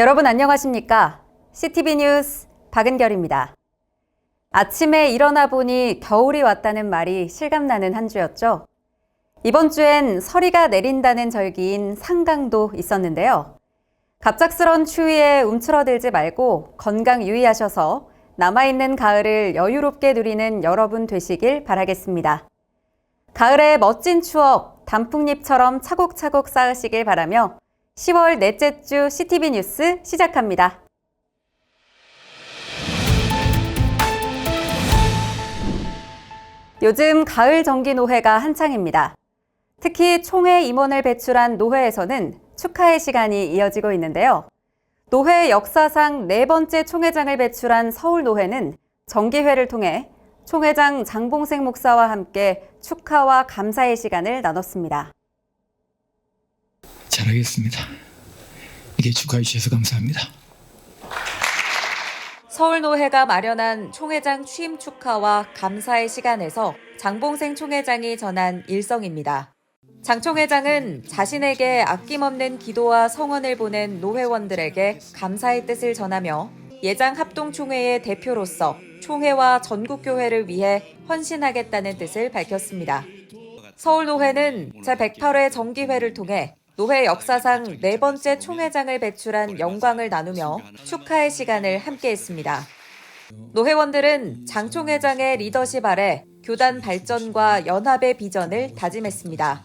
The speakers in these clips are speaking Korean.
여러분 안녕하십니까? CTV 뉴스 박은결입니다. 아침에 일어나 보니 겨울이 왔다는 말이 실감나는 한 주였죠. 이번 주엔 서리가 내린다는 절기인 상강도 있었는데요. 갑작스런 추위에 움츠러들지 말고 건강 유의하셔서 남아있는 가을을 여유롭게 누리는 여러분 되시길 바라겠습니다. 가을의 멋진 추억 단풍잎처럼 차곡차곡 쌓으시길 바라며 10월 넷째 주 CTV 뉴스 시작합니다. 요즘 가을 정기 노회가 한창입니다. 특히 총회 임원을 배출한 노회에서는 축하의 시간이 이어지고 있는데요. 노회 역사상 네 번째 총회장을 배출한 서울 노회는 정기회를 통해 총회장 장봉생 목사와 함께 축하와 감사의 시간을 나눴습니다. 잘하겠습니다. 이렇게 축하해 주셔서 감사합니다. 서울노회가 마련한 총회장 취임 축하와 감사의 시간에서 장봉생 총회장이 전한 일성입니다. 장 총회장은 자신에게 아낌없는 기도와 성원을 보낸 노회원들에게 감사의 뜻을 전하며 예장 합동총회의 대표로서 총회와 전국교회를 위해 헌신하겠다는 뜻을 밝혔습니다. 서울노회는 제108회 정기회를 통해 노회 역사상 네 번째 총회장을 배출한 영광을 나누며 축하의 시간을 함께했습니다. 노회원들은 장 총회장의 리더십 아래 교단 발전과 연합의 비전을 다짐했습니다.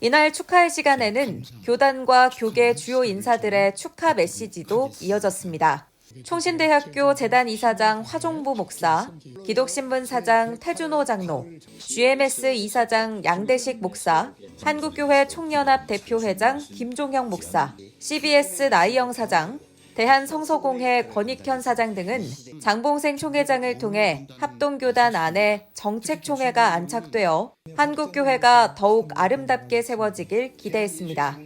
이날 축하의 시간에는 교단과 교계 주요 인사들의 축하 메시지도 이어졌습니다. 총신대학교 재단 이사장 화종부 목사, 기독신문 사장 태준호 장로, GMS 이사장 양대식 목사, 한국교회 총연합 대표회장 김종형 목사, CBS 나이영 사장, 대한성서공회 권익현 사장 등은 장봉생 총회장을 통해 합동교단 안에 정책총회가 안착되어 한국교회가 더욱 아름답게 세워지길 기대했습니다.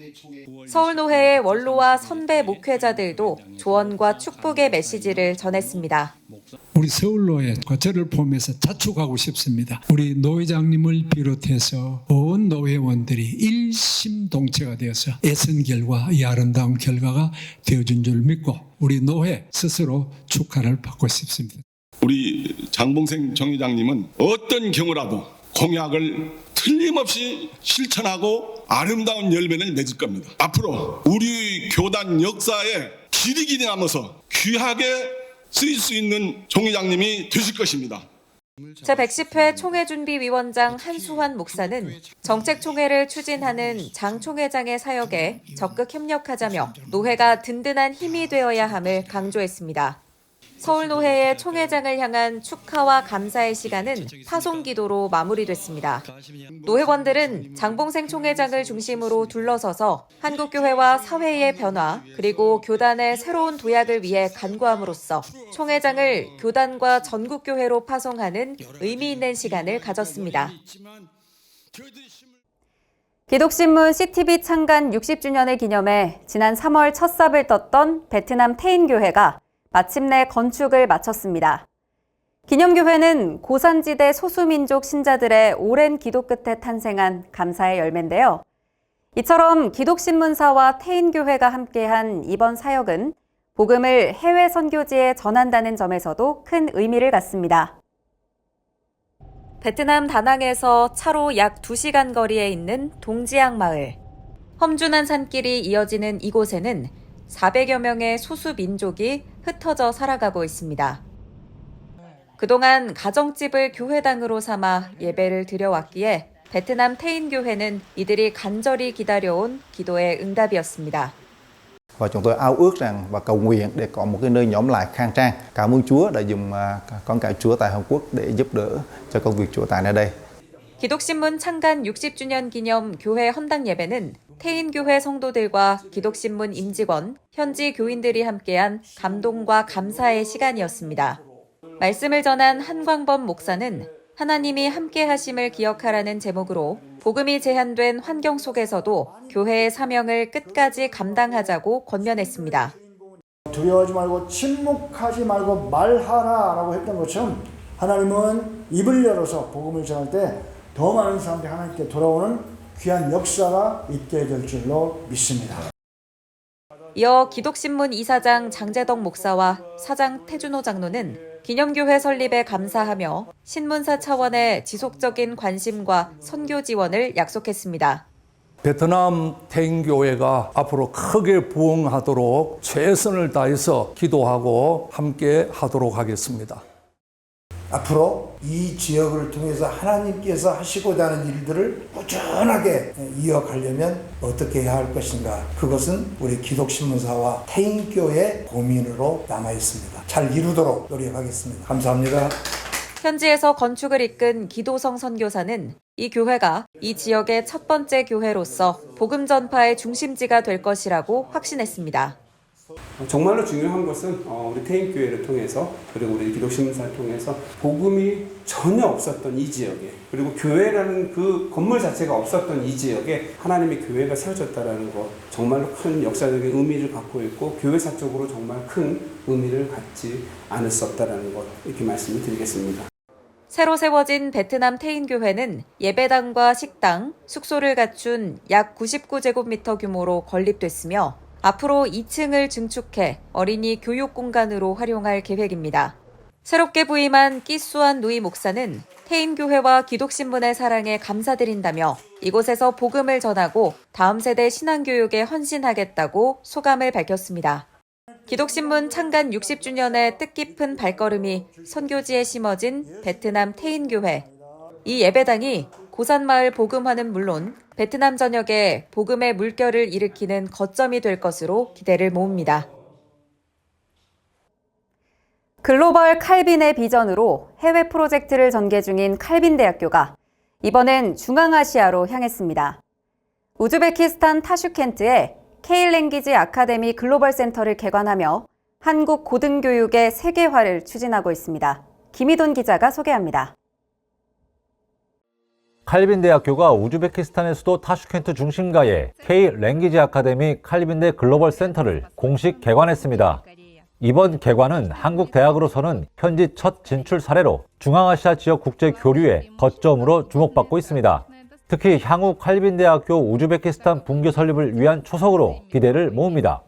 서울노회의 원로와 선배 목회자들도 조언과 축복의 메시지를 전했습니다. 우리 서울로에 저를 보면서 자축하고 싶습니다. 우리 노회장님을 비롯해서 온 노회원들이 일심동체가 되어서 애쓴 결과 이 아름다운 결과가 되어준 줄 믿고 우리 노회 스스로 축하를 받고 싶습니다. 우리 장봉생 정의장님은 어떤 경우라도 공약을 틀림없이 실천하고 아름다운 열매를 맺을 겁니다. 앞으로 우리 교단 역사에 길이 길이 남아서 귀하게 쓰일 수 있는 종의장님이 되실 것입니다. 제110회 총회준비위원장 한수환 목사는 정책총회를 추진하는 장 총회장의 사역에 적극 협력하자며 노회가 든든한 힘이 되어야 함을 강조했습니다. 서울노회의 총회장을 향한 축하와 감사의 시간은 파송기도로 마무리됐습니다. 노회원들은 장봉생 총회장을 중심으로 둘러서서 한국교회와 사회의 변화 그리고 교단의 새로운 도약을 위해 간구함으로써 총회장을 교단과 전국교회로 파송하는 의미 있는 시간을 가졌습니다. 기독신문 CTV 창간 60주년을 기념해 지난 3월 첫 삽을 떴던 베트남 태인교회가 마침내 건축을 마쳤습니다. 기념교회는 고산지대 소수민족 신자들의 오랜 기도 끝에 탄생한 감사의 열매인데요. 이처럼 기독신문사와 태인교회가 함께한 이번 사역은 복음을 해외 선교지에 전한다는 점에서도 큰 의미를 갖습니다. 베트남 다낭에서 차로 약 2시간 거리에 있는 동지항 마을. 험준한 산길이 이어지는 이곳에는 400여 명의 소수 민족이 흩어져 살아가고 있습니다. 그동안 가정집을 교회당으로 삼아 예배를 드려왔기에 베트남 태인교회는 이들이 간절히 기다려온 기도의 응답이었습니다. 기독신문 창간 60주년 기념 교회 헌당 예배는 태인교회 성도들과 기독신문 임직원, 현지 교인들이 함께한 감동과 감사의 시간이었습니다. 말씀을 전한 한광범 목사는 하나님이 함께 하심을 기억하라는 제목으로 복음이 제한된 환경 속에서도 교회의 사명을 끝까지 감당하자고 권면했습니다. 두려워하지 말고 침묵하지 말고 말하라라고 했던 것처럼 하나님은 입을 열어서 복음을 전할 때 더 많은 사람들이 하나님께 돌아오는 귀한 역사가 있게 될 줄로 믿습니다. 이어 기독신문 이사장 장재덕 목사와 사장 태준호 장로는 기념교회 설립에 감사하며 신문사 차원의 지속적인 관심과 선교 지원을 약속했습니다. 베트남 태인교회가 앞으로 크게 부흥하도록 최선을 다해서 기도하고 함께 하도록 하겠습니다. 앞으로 이 지역을 통해서 하나님께서 하시고자 하는 일들을 꾸준하게 이어가려면 어떻게 해야 할 것인가? 그것은 우리 기독신문사와 태인교의 고민으로 남아 있습니다. 잘 이루도록 노력하겠습니다. 감사합니다. 현지에서 건축을 이끈 기도성 선교사는 이 교회가 이 지역의 첫 번째 교회로서 복음 전파의 중심지가 될 것이라고 확신했습니다. 정말로 중요한 것은 어, 우리 태인교회를 통해서 그리고 우리 기독신문사를 통해서 복음이 전혀 없었던 이 지역에 그리고 교회라는 그 건물 자체가 없었던 이 지역에 하나님의 교회가 세워졌다라는 것 정말로 큰 역사적인 의미를 갖고 있고 교회사적으로 정말 큰 의미를 갖지 않을 수 없다라는 것 이렇게 말씀을 드리겠습니다. 새로 세워진 베트남 태인교회는 예배당과 식당, 숙소를 갖춘 약 99제곱미터 규모로 건립됐으며 앞으로 2층을 증축해 어린이 교육 공간으로 활용할 계획입니다. 새롭게 부임한 끼수한 누이 목사는 태인교회와 기독신문의 사랑에 감사드린다며 이곳에서 복음을 전하고 다음 세대 신앙교육에 헌신하겠다고 소감을 밝혔습니다. 기독신문 창간 60주년의 뜻깊은 발걸음이 선교지에 심어진 베트남 태인교회. 이 예배당이 고산마을 복음화는 물론 베트남 전역에 복음의 물결을 일으키는 거점이 될 것으로 기대를 모읍니다. 글로벌 칼빈의 비전으로 해외 프로젝트를 전개 중인 칼빈 대학교가 이번엔 중앙아시아로 향했습니다. 우즈베키스탄 타슈켄트에 K랭귀지 아카데미 글로벌 센터를 개관하며 한국 고등교육의 세계화를 추진하고 있습니다. 김희돈 기자가 소개합니다. 칼빈 대학교가 우즈베키스탄의 수도 타슈켄트 중심가에 K 랭귀지 아카데미 칼빈대 글로벌 센터를 공식 개관했습니다. 이번 개관은 한국 대학으로서는 현지 첫 진출 사례로 중앙아시아 지역 국제 교류의 거점으로 주목받고 있습니다. 특히 향후 칼빈 대학교 우즈베키스탄 분교 설립을 위한 초석으로 기대를 모읍니다.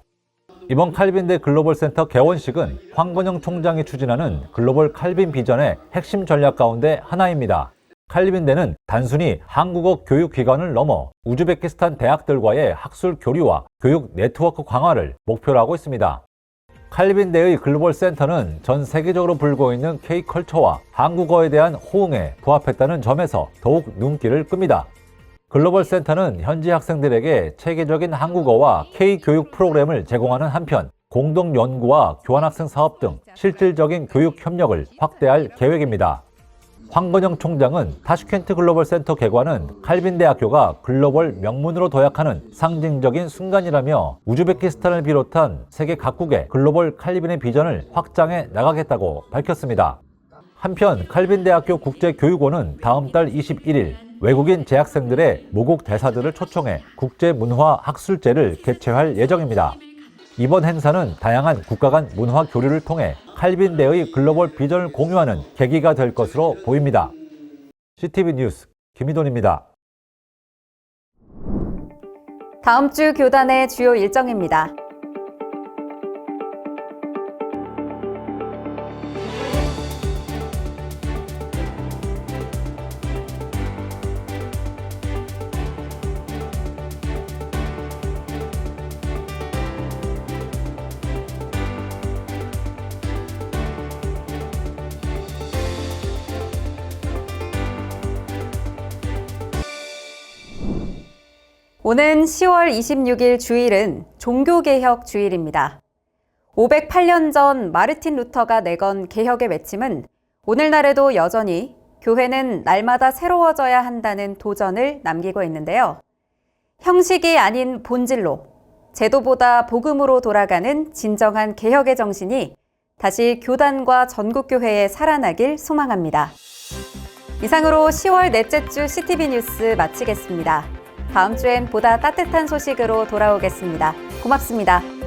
이번 칼빈대 글로벌 센터 개원식은 황건영 총장이 추진하는 글로벌 칼빈 비전의 핵심 전략 가운데 하나입니다. 칼빈대는 단순히 한국어 교육기관을 넘어 우즈베키스탄 대학들과의 학술 교류와 교육 네트워크 강화를 목표로 하고 있습니다. 칼빈대의 글로벌 센터는 전 세계적으로 불고 있는 K컬처와 한국어에 대한 호응에 부합했다는 점에서 더욱 눈길을 끕니다. 글로벌 센터는 현지 학생들에게 체계적인 한국어와 K-교육 프로그램을 제공하는 한편 공동 연구와 교환학생 사업 등 실질적인 교육 협력을 확대할 계획입니다. 황건영 총장은 타슈켄트 글로벌 센터 개관은 칼빈 대학교가 글로벌 명문으로 도약하는 상징적인 순간이라며 우즈베키스탄을 비롯한 세계 각국의 글로벌 칼빈의 비전을 확장해 나가겠다고 밝혔습니다. 한편 칼빈 대학교 국제교육원은 다음 달 21일 외국인 재학생들의 모국 대사들을 초청해 국제 문화 학술제를 개최할 예정입니다. 이번 행사는 다양한 국가 간 문화 교류를 통해 칼빈대의 글로벌 비전을 공유하는 계기가 될 것으로 보입니다. CTV 뉴스 김희돈입니다. 다음 주 교단의 주요 일정입니다. 오는 10월 26일 주일은 종교개혁 주일입니다. 508년 전 마르틴 루터가 내건 개혁의 외침은 오늘날에도 여전히 교회는 날마다 새로워져야 한다는 도전을 남기고 있는데요. 형식이 아닌 본질로 제도보다 복음으로 돌아가는 진정한 개혁의 정신이 다시 교단과 전국교회에 살아나길 소망합니다. 이상으로 10월 넷째 주 CTV 뉴스 마치겠습니다. 다음 주엔 보다 따뜻한 소식으로 돌아오겠습니다. 고맙습니다.